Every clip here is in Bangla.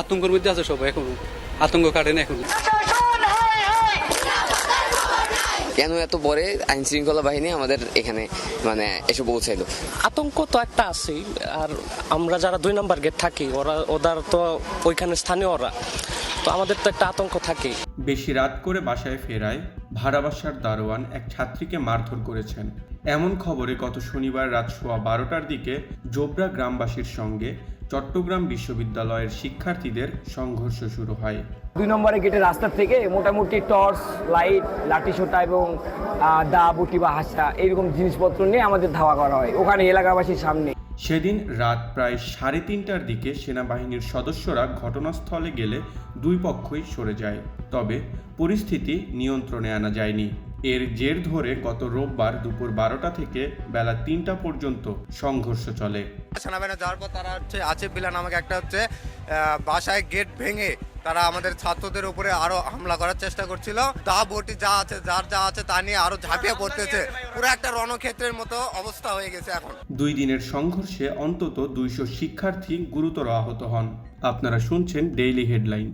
আতঙ্কের মধ্যে আছে সবাই এখনও। আতঙ্ক কাটে না এখনও। কেন এত পরে আইন শৃঙ্খলা বাহিনী আমাদের এখানে মানে এসে পৌঁছাইলো? আতঙ্ক তো একটা আছেই আর আমরা যারা দুই নাম্বার গেট থাকি ওরা ওদের তো ওইখানে স্থানীয় ওরা তো আমাদের তো একটা আতঙ্ক থাকে বেশি রাত করে বাসায় ফেরায় ভাড়া বাসার দারোয়ান এক ছাত্রীকে মারধর করেছেন। এমন খবরে গত শনিবার রাত সোয়া বারোটার দিকে জোবরা গ্রামবাসীর সঙ্গে চট্টগ্রাম বিশ্ববিদ্যালয়ের শিক্ষার্থীদের সংঘর্ষ শুরু হয়। দুই নম্বরে গেটের রাস্তার থেকে মোটামুটি টর্চ লাইট লাঠি সোটা এবং দা বুটি বা হাসা এইরকম জিনিসপত্র নিয়ে আমাদের ধাওয়া করা হয় ওখানে এলাকাবাসীর সামনে। সেদিন রাত প্রায় সাড়ে তিনটার দিকে সেনাবাহিনীর সদস্যরা ঘটনাস্থলে গেলে দুই পক্ষই সরে যায় তবে পরিস্থিতি নিয়ন্ত্রণে আনা যায়নি। এর জের ধরে গত রোববার দুপুর বারোটা থেকে বেলা তিনটা পর্যন্ত সংঘর্ষ চলে। সেনাবাহিনী যাওয়ার পর তারা হচ্ছে আসিফ বিলা নামক একটা হচ্ছে বাসায় গেট ভেঙে তারা আমাদের ছাত্রদের উপরে আরও হামলা করার চেষ্টা করছিল। দা বটি যা আছে যার যা আছে তা নিয়ে আরও ঝাঁপিয়ে পড়তেছে। পুরো একটা রণক্ষেত্রের মতো অবস্থা হয়ে গেছে এখন। দুই দিনের সংঘর্ষে অন্তত দুইশো শিক্ষার্থী গুরুতর আহত হন। আপনারা শুনছেন ডেইলি হেডলাইন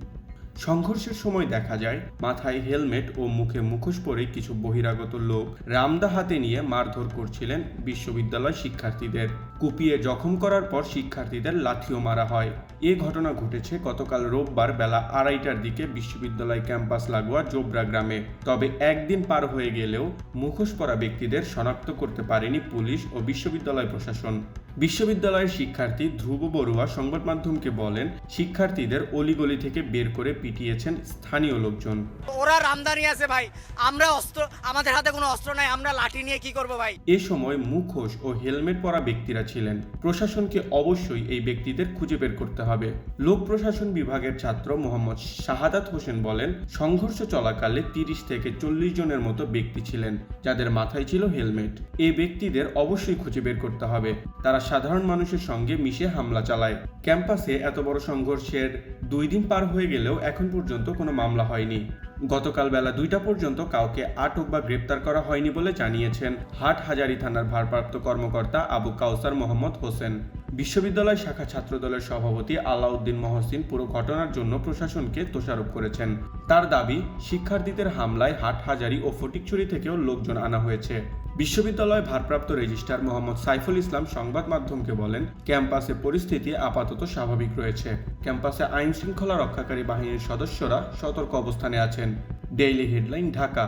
সংঘর্ষের সময় দেখা যায়, মাথায় হেলমেট ও মুখে মুখোশ পরে কিছু বহিরাগত লোক রামদা হাতে নিয়ে মারধর করছিলেন বিশ্ববিদ্যালয় শিক্ষার্থীদের। কুপিয়ে জখম করার পর শিক্ষার্থীদের লাথিও মারা হয়। এ ঘটনা ঘটেছে গতকাল রোববার বেলা আড়াইটার দিকে বিশ্ববিদ্যালয় ক্যাম্পাস লাগোয়া জোবরা গ্রামে। তবে একদিন পার হয়ে গেলেও মুখোশ পরা ব্যক্তিদের শনাক্ত করতে পারেনি পুলিশ ও বিশ্ববিদ্যালয় প্রশাসন। বিশ্ববিদ্যালয়ের শিক্ষার্থী ধ্রুব বড়ুয়া সংবাদ মাধ্যমকে বলেন শিক্ষার্থীদের অলিগলি থেকে বের করে পিটিয়েছেন স্থানীয় লোকজন। ওরা রামদানি আছে ভাই। আমরা অস্ত্র আমাদের হাতে কোনো অস্ত্র নাই আমরা লাঠি নিয়ে কি করব ভাই? এ সময় মুখোশ ও হেলমেট পরা ব্যক্তিরা ছিলেন। প্রশাসনকে অবশ্যই এই ব্যক্তিদের খুঁজে বের করতে হবে। লোক প্রশাসন বিভাগের ছাত্র মোহাম্মদ শাহাদাত হোসেন বলেন, সংঘর্ষ চলাকালে তিরিশ থেকে চল্লিশ জনের মতো ব্যক্তি ছিলেন, যাদের মাথায় ছিল হেলমেট। এই ব্যক্তিদের অবশ্যই খুঁজে বের করতে হবে। তারা সাধারণ মানুষের সঙ্গে মিশে হামলা চালায়। ক্যাম্পাসে এত বড় সংঘর্ষের দুই দিন পার হয়ে গেলেও এখন পর্যন্ত কোনো মামলা হয়নি। গতকাল বেলা দুইটা পর্যন্ত কাউকে আটক বা গ্রেপ্তার করা হয়নি বলে জানিয়েছেন হাট হাজারি থানার ভারপ্রাপ্ত কর্মকর্তা আবু কাউসার মোহাম্মদ হোসেন। বিশ্ববিদ্যালয় শাখা ছাত্রদলের সভাপতি আলাউদ্দিন মহসিন পুরো ঘটনার জন্য প্রশাসনকে দোষারোপ করেছেন। তার দাবি, শিক্ষার্থীদের হামলায় হাট হাজারি ও ফটিকছড়ি থেকেও লোকজন আনা হয়েছে। বিশ্ববিদ্যালয় ভারপ্রাপ্ত রেজিস্ট্রার মোহাম্মদ সাইফুল ইসলাম সংবাদ মাধ্যমকে বলেন, ক্যাম্পাসে পরিস্থিতি আপাতত স্বাভাবিক রয়েছে। ক্যাম্পাসে আইন শৃঙ্খলা রক্ষাকারী বাহিনীর সদস্যরা সতর্ক অবস্থানে আছেন। Daily headline, Dhaka.